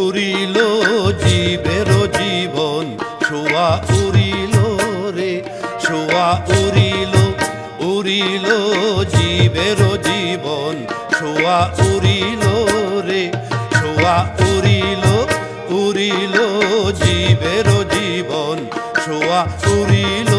উড়িল জীবের জীবন। শোয়া উড়িল রে, শোয়া উড়িল উড়িল জীবের জীবন। শোয়া উড়িল রে, শোয়া উড়িল উড়িল জীবের জীবন। শোয়া উড়িল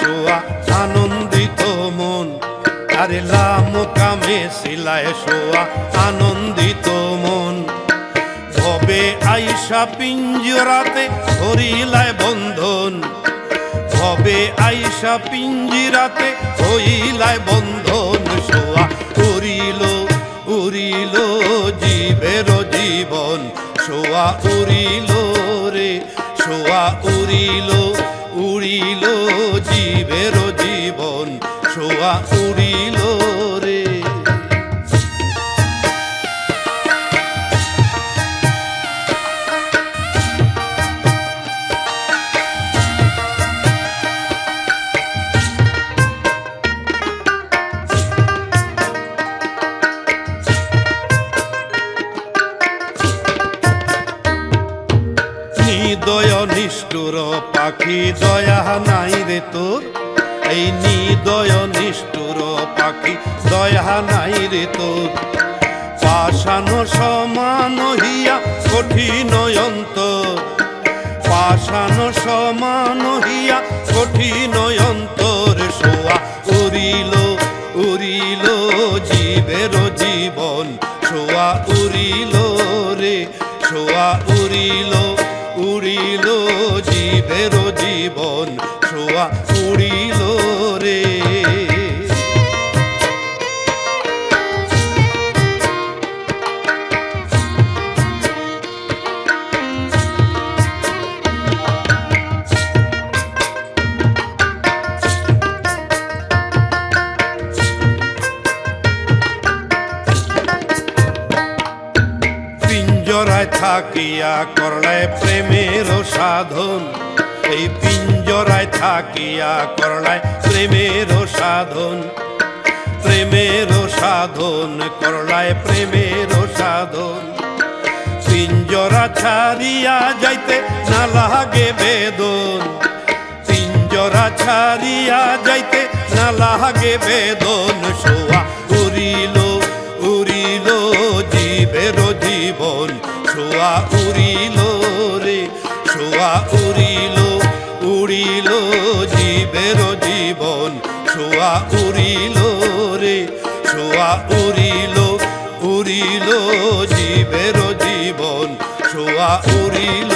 শোয়া আনন্দিত মন। আরে লামুকামে শিলায় শোয়া আনন্দিত মন। ভবে আইসা পিঞ্জরাতে ধরিলায় বন্ধন। ভবে আইসা পিঞ্জিরাতে হইলায় বন্ধন শোয়া উড়িল উড়িল জীবের জীবন। শোয়া উড়িল রে শোয়া উড়িল উড়িল জীবের জীবন শোয়া নিদয় নিষ্ঠুর পাখি দয়া নাই রে তোর। এই নিদয় নিষ্ঠুর পাখি দয়া নাই রে তোর। পাশানো সমান হিয়া কঠিন অন্তর। পাশানো সমান হিয়া কঠিন অন্তর। শোয়া উড়িল উড়িল জীবের জীবন। শোয়া উড়িল রে, শোয়া উড়িল উড়িল জীবের জীবন ছোয়া উড়িল পিঞ্জরায় থাকিয়া করলে প্রেমের সাধন। এই পিঞ্জরায় থাকিয়া করলে প্রেমের সাধন। প্রেমের সাধন করলায় প্রেমের সাধন। পিঞ্জরা ছাড়িয়া যাইতে না লাগে বেদন। পিঞ্জরা ছাড়িয়া যাইতে না লাগে বেদন। শোয়া উড়িল শোয়া উড়িল রে শোয়া উড়িল উড়িল জীবের জীবন। শোয়া উড়িল রে শোয়া উড়িল উড়িল জীবের জীবন। শোয়া উড়িল